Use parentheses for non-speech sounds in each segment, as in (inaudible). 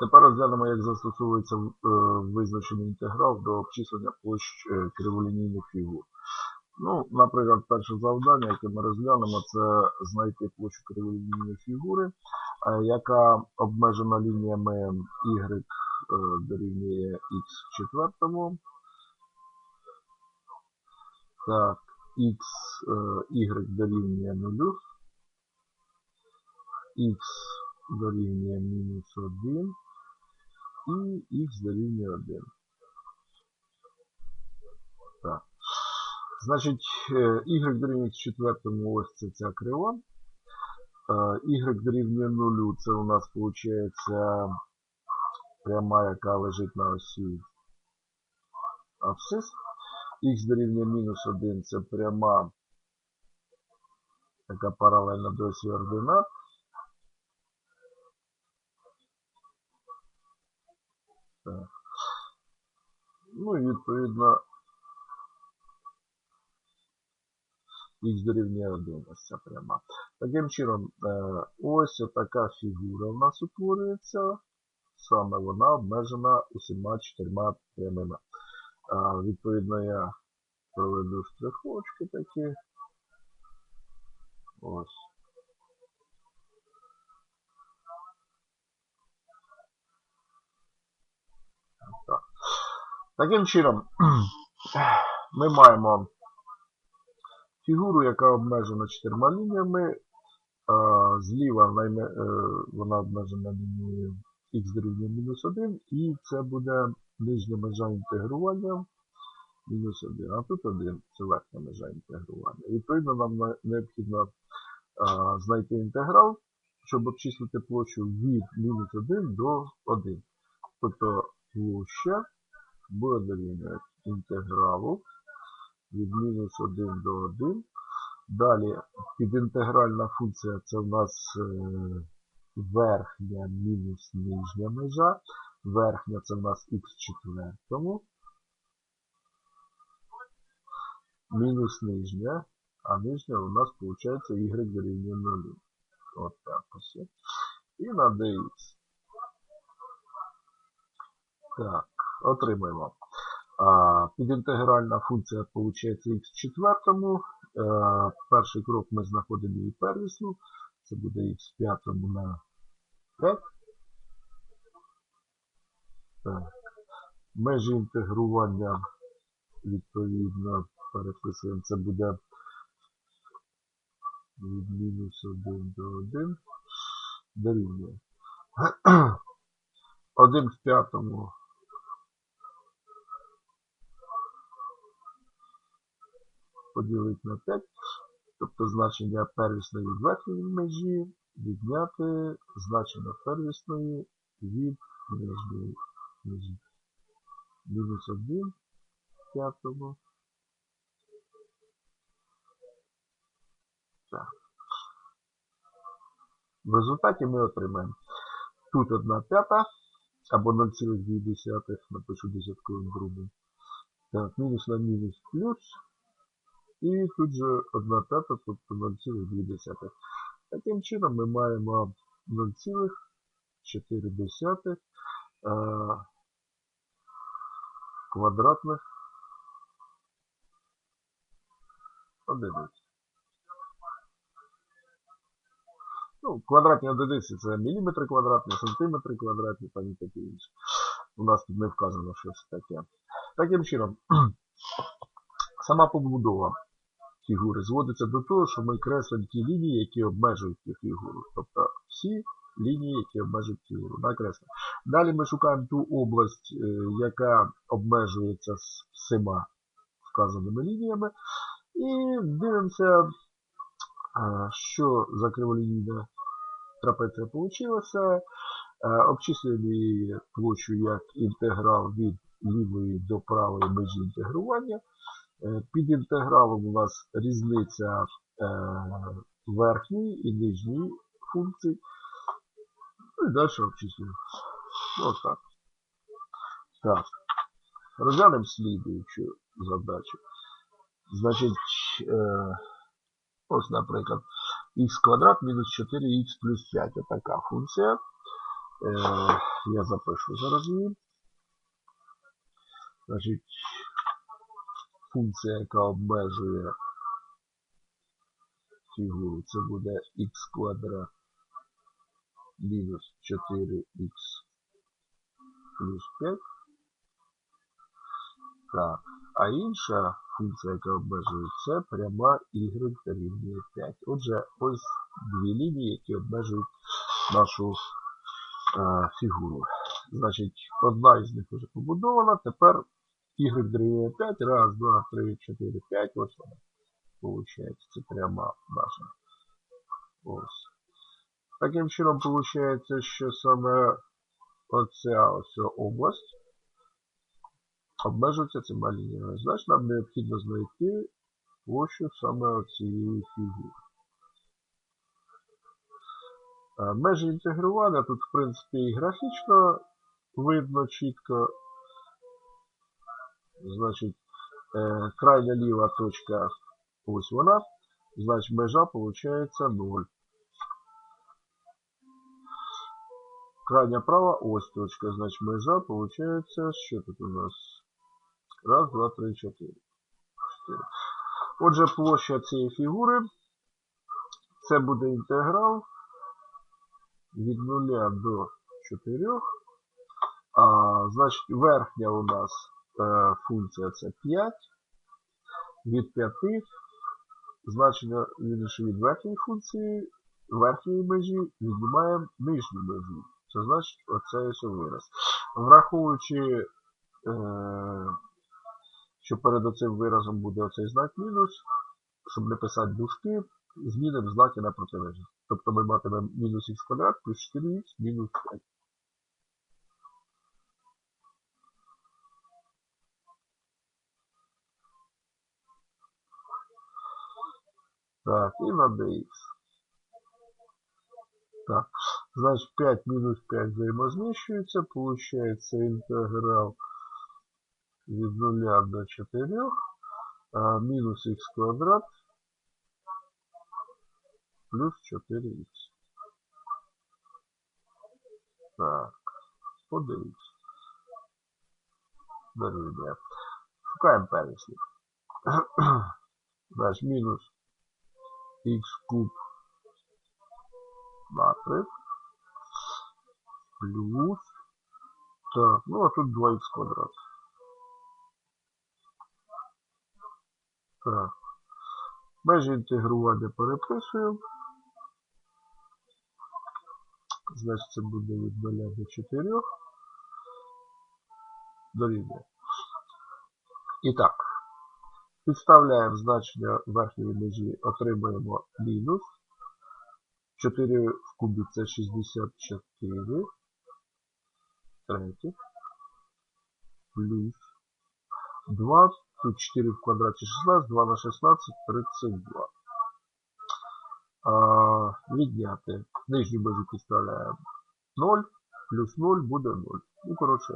Тепер розглянемо, як застосовується е, визначений інтеграл до обчислення площ е, криволінійних фігур. Ну, наприклад, перше завдання, яке ми розглянемо, це знайти площу криволінійної фігури, е, яка обмежена лініями y дорівнює x четвертому. Так, x, y дорівнює 0, x дорівнює мінус 1 і х дорівнює 1. Так. Значить, е, y дорівнює в четвертому ось це ця крива. Е, y дорівнює 0 це у нас виходить пряма, яка лежить на осі абсцис. Х дорівнює мінус 1 це пряма, яка паралельна до осі ординат. Ну і відповідно х дорівнює 1 ось ця пряма. Таким чином, е, ось така фігура у нас утворюється. Саме вона обмежена усіма чотирма прямими. Відповідно, я проведу штрихочки такі. Ось. Так. Таким чином, (clears throat) ми маємо фігуру, яка обмежена чотирма лініями. Зліва вона обмежена лінією х дорівнює мінус 1, і це буде нижня межа інтегрування мінус 1. А тут 1 це верхня межа інтегрування. Відповідно, нам необхідно знайти інтеграл, щоб обчислити площу від мінус 1 до 1. Тобто площа буде дорівнювати інтегралу від мінус 1 до 1. Далі підінтегральна функція це в нас е, верхня мінус нижня межа. Верхня це в нас х в четвертому. Мінус нижня, а нижня у нас виходить y дорівнює 0. От так ось. І на dx. Так, отримаємо. Підінтегральна функція виходить х в четвертому. Е, перший крок ми знаходимо її первісну. Це буде х в п'ятому на 5. Так. Межі інтегрування відповідно переписуємо. Це буде від мінус 1 до 1 дорівнює. (clears throat) 1 в п'ятому поділити на 5, тобто значення первісної верхньої межі відняти значення первісної від нижньої межі. Мінус 1 п'ятому. Так. В результаті ми отримаємо тут 1 п'ята або 0,2, напишу десятковим грубим. Так, мінус на мінус плюс. І тут же 1 п'ята, тобто 0,2. Таким чином ми маємо 0,4 квадратних одиниць. Ну, квадратні одиниці це міліметри квадратні, сантиметри квадратні, там і таке інше. У нас тут не вказано щось таке. Таким чином, (clears throat) сама побудова фігури зводиться до того, що ми креслимо ті лінії, які обмежують цю фігуру. Тобто всі лінії, які обмежують фігуру. Накреслимо. Далі ми шукаємо ту область, е, яка обмежується з всіма вказаними лініями. І дивимося, е, що за криволінійна трапеція вийшла. Обчислюємо її площу як інтеграл від лівої до правої межі інтегрування. Е, під інтегралом у нас різниця е, верхньої і нижньої функцій. Ну і далі обчислюємо. Ось так. Так. Розглянемо слідуючу задачу. Значить, е, ось, наприклад, х квадрат мінус 4х плюс 5. Отака функція. Я запишу зараз її. Значить, функція, яка обмежує фігуру, це буде х квадрат мінус 4х плюс 5. Так. А інша функція, яка обмежує, це пряма y дорівнює 5. Отже, ось дві лінії, які обмежують нашу е, фігуру. Значить, одна із них вже побудована. Тепер y дорівнює 5. Раз, два, три, чотири, п'ять. Ось вона. Получається, це пряма наша. Ось. Таким чином, виходить, що саме оця ось область обмежується цими лініями. Значить, нам необхідно знайти площу саме цієї фігури. Межі інтегрування тут, в принципі, і графічно видно чітко. Значить, е, крайня ліва точка, ось вона, значить межа виходить 0. Крайня права ось точка, значить межа получается, що тут у нас? Раз, два, три, чотири. Отже, площа цієї фігури, це буде інтеграл від 0 до 4. А, значить, верхня у нас функція це 5. Від 5 значення від верхньої функції, верхньої межі віднімаємо нижню межу. Це значить оце ось вираз. Враховуючи, е, що перед цим виразом буде оцей знак мінус, щоб не писати дужки, змінимо знаки на протилежність. Тобто ми матимемо мінус х квадрат плюс 4х мінус 5. Так, і на dx. Так, значить 5 мінус 5 взаимознищується, получається інтеграл від 0 до 4, а мінус х квадрат плюс 4х. Так, подивіться. Дорівнює. Шукаємо переслід. (clears throat) Значить, мінус х куб 3 плюс так, ну а тут 2х квадрат. Так. Межі інтегрування переписуємо. Значить це буде від 0 до 4. Дорівнює. І так. Підставляємо значення верхньої межі, отримаємо мінус. 4 в кубі це 64. Третє. Плюс 2. Тут 4 в квадраті 16, 2 на 16, 32. А, відняти. Нижню межу підставляємо 0. Плюс 0 буде 0. Ну, коротше,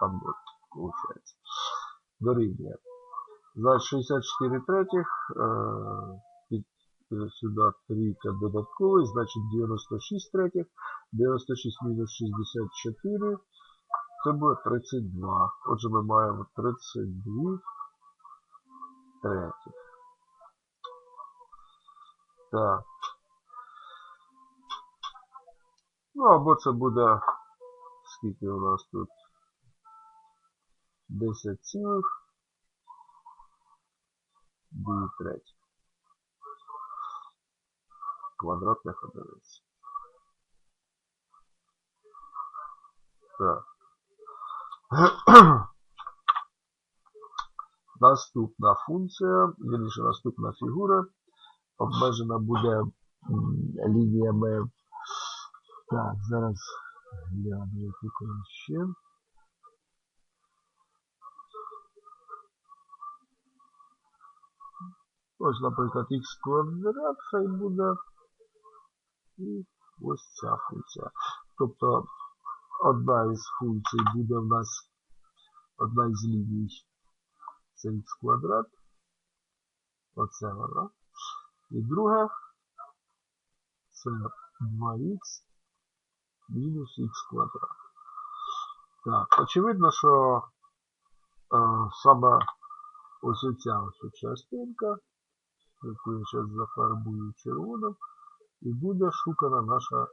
там 0 виходить. Дорівнює. Значить 64 третіх. Е, сюди трійка додатковий, значить 96 третіх. 96 мінус 64. Це буде 32. Отже, ми маємо 32 третіх. Так. Ну, або це буде, скільки у нас тут? 10 цілих. 2 треті. Квадратних одиниць. Так. (clears throat) Наступна функція, вірніше наступна фігура обмежена буде м, лініями. Так, зараз гляну, які коли ще. Ось, наприклад, х квадрат хай буде. І ось ця функція. Тобто одна із функцій буде в нас одна із ліній. Це х квадрат. Оце вона. І друга це 2х мінус х квадрат. Так, очевидно, що е, саме ось оця ось частинка, яку я зараз зафарбую червоним, і буде шукана наша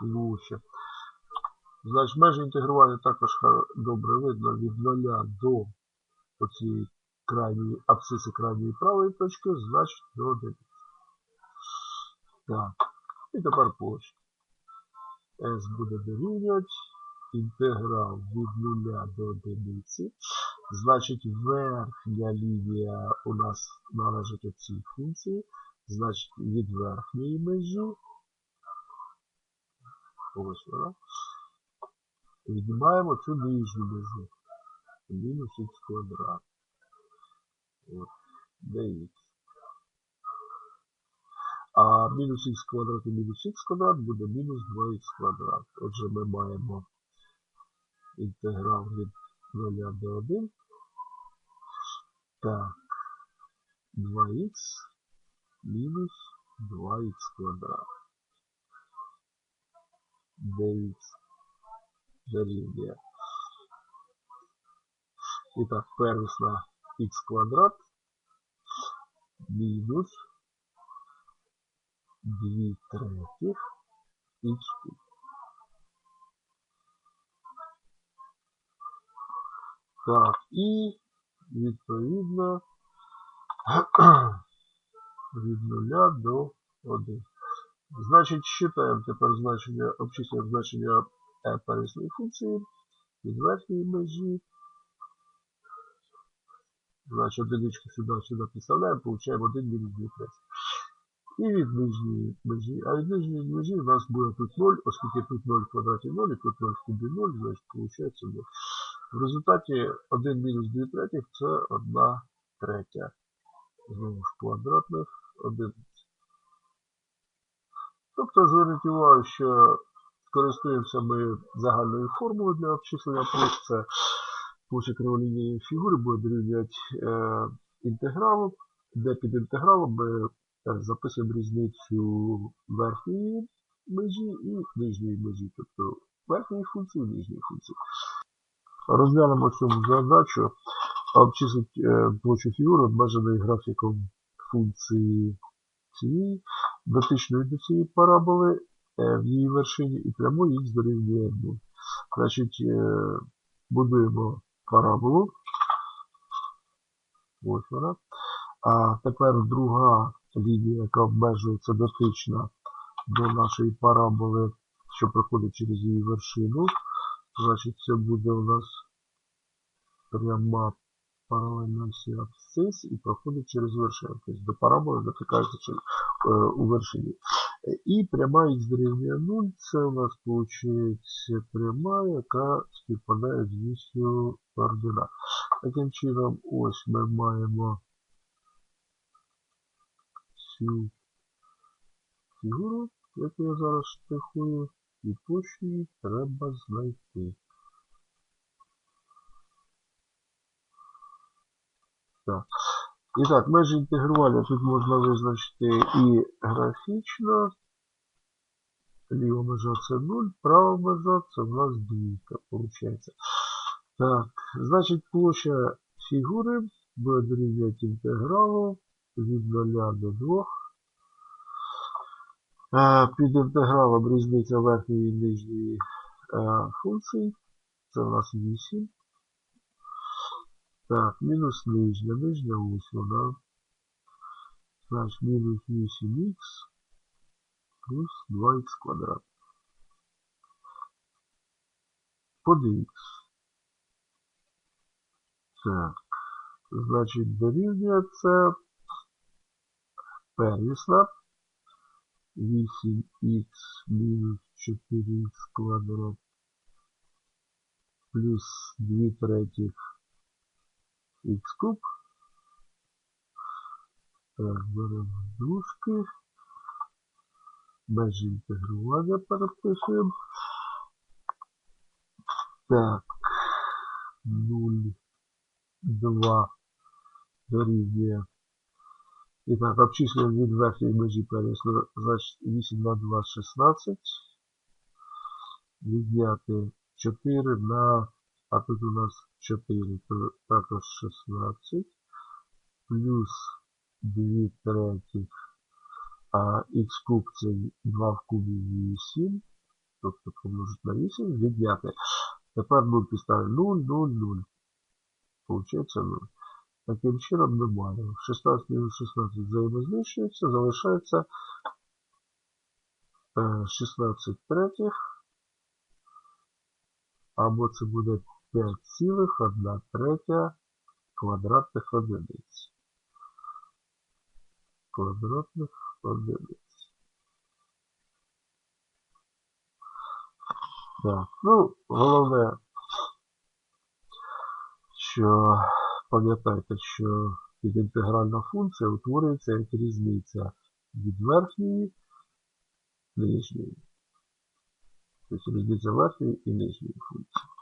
площа. Значить, межі інтегрування також добре видно від 0 до оцієї крайньої абсциси крайньої правої точки, значить до 1. Так. І тепер площа. S буде дорівнювати інтеграл від 0 до 1. Значить, верхня лінія у нас належить цій функції. Значить, від верхньої межі. Ось вона. Віднімаємо цю нижню межу. Мінус х квадрат. От. dx. А мінус х квадрат і мінус х квадрат буде мінус 2х квадрат. Отже, ми маємо інтеграл від 0 до 1. Так. 2х мінус 2х квадрат. dx дорівнює. І так, первісна х квадрат мінус 2 третіх х куб. Так, і відповідно (clears throat) від 0 до 1. Значить, считаємо тепер значення, обчислюємо значення е, первісної функції від верхньої межі. Значить, одиничку сюди, сюди підставляємо, получаємо 1 мінус 2 треті. І від нижньої межі. А від нижньої межі у нас буде тут 0, оскільки тут 0 в квадраті 0, і тут 0 в кубі 0, значить, виходить 0. В результаті 1 мінус 2 третіх це 1 третя. Знову ж квадратних 11. Тобто зверніть увагу, що користуємося ми загальною формулою для обчислення площ. Це площа криволінійної фігури буде дорівнювати е, інтегралу, де під інтегралом ми записуємо різницю верхньої межі і нижньої межі, тобто верхньої функції і нижньої функції. Розглянемо цю задачу, обчислити е, площу фігури обмеженої графіком функції цієї, дотичної до цієї параболи е, в її вершині і прямої х дорівнює 1. Значить, е, будуємо параболу. Ось вона. А тепер друга лінія, яка обмежується дотична до нашої параболи, що проходить через її вершину. Значить, це буде у нас пряма паралельна осі абсцис і проходить через вершину. Тобто до параболи дотикається через, е, у вершині. Е, І пряма х дорівнює 0, це у нас виходить пряма, яка співпадає з вісю координат. Таким чином, ось ми маємо цю фігуру, яку я зараз штрихую, І її треба знайти. Так. І так, межі інтегрування тут можна визначити і графічно. Ліва межа це 0, права межа це в нас двійка, виходить. Так, значить площа фігури буде дорівнювати інтегралу від 0 до 2. Під інтегралом різниця верхньої і нижньої е, функцій. Це у нас 8. Так, мінус нижня, нижня ось вона. Значить, мінус 8х плюс 2х квадрат. Под х. Так, значить, дорівнює це первісна. 8х мінус 4х квадрат плюс 2 третіх х куб. Так, беремо дужки. Межі інтегрування переписуємо. Так, 0, 2 дорівнює І так, обчислюємо від верхньої межі переслу, значить 8 на 2 16. Відняти 4 на, а тут у нас 4, то також 16. Плюс 2 третіх, а х куб це 2 в кубі 8. Тобто помножити на 8, відняти. Тепер 0 підставимо 0, 0, 0. Получається 0. Таким чином ми 16 мінус 16 взаємознищується, залишається е, 16 третіх, або це буде 5,1 третя квадратних одиниць. Квадратних одиниць. Так, ну, головне, що пам'ятайте, що підінтегральна функція утворюється як різниця від верхньої нижньої. Тобто різниця верхньої і нижньої функції.